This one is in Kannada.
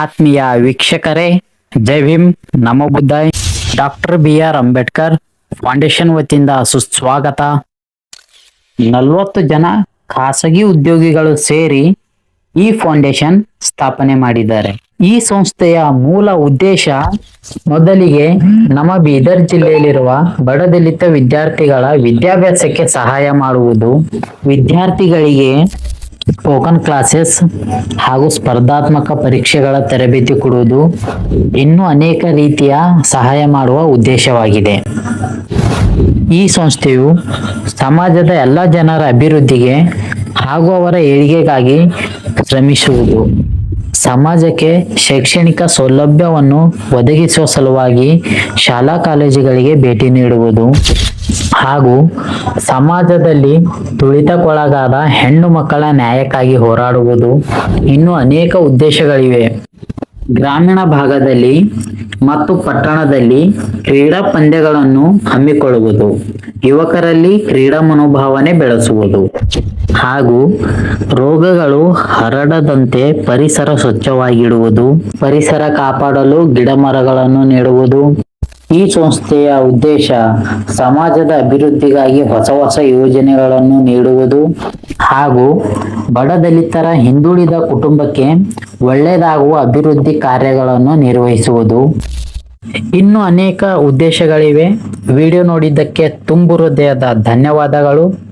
ಆತ್ಮೀಯ ವೀಕ್ಷಕರೇ, ಜೈ ಭೀಮ್. ನಮೋ ಬುದ್ಧಾಯ್ doctor B R Ambedkar foundation ವತಿಯಿಂದ ಸುಸ್ವಾಗತ. ನಲವತ್ತು ಜನ ಖಾಸಗಿ ಉದ್ಯೋಗಿಗಳು ಸೇರಿ ಈ ಫೌಂಡೇಶನ್ ಸ್ಥಾಪನೆ ಮಾಡಿದ್ದಾರೆ. ಈ ಸಂಸ್ಥೆಯ ಮೂಲ ಉದ್ದೇಶ ಮೊದಲಿಗೆ ನಮ್ಮ ಬೀದರ್ ಜಿಲ್ಲೆಯಲ್ಲಿರುವ ಬಡದಲಿತ ವಿದ್ಯಾರ್ಥಿಗಳ ವಿದ್ಯಾಭ್ಯಾಸಕ್ಕೆ ಸಹಾಯ ಮಾಡುವುದು. ವಿದ್ಯಾರ್ಥಿಗಳಿಗೆ ಸ್ಪೋಕನ್ ಕ್ಲಾಸಸ್ ಹಾಗೂ ಸ್ಪರ್ಧಾತ್ಮಕ ಪರೀಕ್ಷೆಗಳ ತರಬೇತಿ ಕೊಡುವುದು ಇನ್ನೂ ಅನೇಕ ರೀತಿಯ ಸಹಾಯ ಮಾಡುವ ಉದ್ದೇಶವಾಗಿದೆ. ಈ ಸಂಸ್ಥೆಯು ಸಮಾಜದ ಎಲ್ಲ ಜನರ ಅಭಿವೃದ್ಧಿಗೆ ಹಾಗೂ ಅವರ ಏಳಿಗೆಗಾಗಿ ಶ್ರಮಿಸುವುದು. ಸಮಾಜಕ್ಕೆ ಶೈಕ್ಷಣಿಕ ಸೌಲಭ್ಯವನ್ನು ಒದಗಿಸುವ ಸಲುವಾಗಿ ಶಾಲಾ ಕಾಲೇಜುಗಳಿಗೆ ಭೇಟಿ ನೀಡುವುದು. ಹಾಗೂ ಸಮಾಜದಲ್ಲಿ ತುಳಿತಕ್ಕೊಳಗಾದ ಹೆಣ್ಣು ಮಕ್ಕಳ ನ್ಯಾಯಕ್ಕಾಗಿ ಹೋರಾಡುವುದು ಇನ್ನೂ ಅನೇಕ ಉದ್ದೇಶಗಳಿವೆ. ಗ್ರಾಮೀಣ ಭಾಗದಲ್ಲಿ ಮತ್ತು ಪಟ್ಟಣದಲ್ಲಿ ಕ್ರೀಡಾ ಪಂದ್ಯಗಳನ್ನು ಹಮ್ಮಿಕೊಳ್ಳುವುದು. ಯುವಕರಲ್ಲಿ ಕ್ರೀಡಾ ಮನೋಭಾವನೆ ಬೆಳೆಸುವುದು. ಹಾಗೂ ರೋಗಗಳು ಹರಡದಂತೆ ಪರಿಸರ ಸ್ವಚ್ಛವಾಗಿಡುವುದು. ಪರಿಸರ ಕಾಪಾಡಲು ಗಿಡ ಮರಗಳನ್ನು ನೆಡುವುದು. ಈ ಸಂಸ್ಥೆಯ ಉದ್ದೇಶ ಸಮಾಜದ ಅಭಿವೃದ್ಧಿಗಾಗಿ ಹೊಸ ಹೊಸ ಯೋಜನೆಗಳನ್ನು ನೀಡುವುದು ಹಾಗೂ ಬಡ ದಲಿತರ ಹಿಂದುಳಿದ ಕುಟುಂಬಕ್ಕೆ ಒಳ್ಳೆಯದಾಗುವ ಅಭಿವೃದ್ಧಿ ಕಾರ್ಯಗಳನ್ನು ನಿರ್ವಹಿಸುವುದು. ಇನ್ನು ಅನೇಕ ಉದ್ದೇಶಗಳಿವೆ. ವಿಡಿಯೋ ನೋಡಿದ್ದಕ್ಕೆ ತುಂಬು ಹೃದಯದ ಧನ್ಯವಾದಗಳು.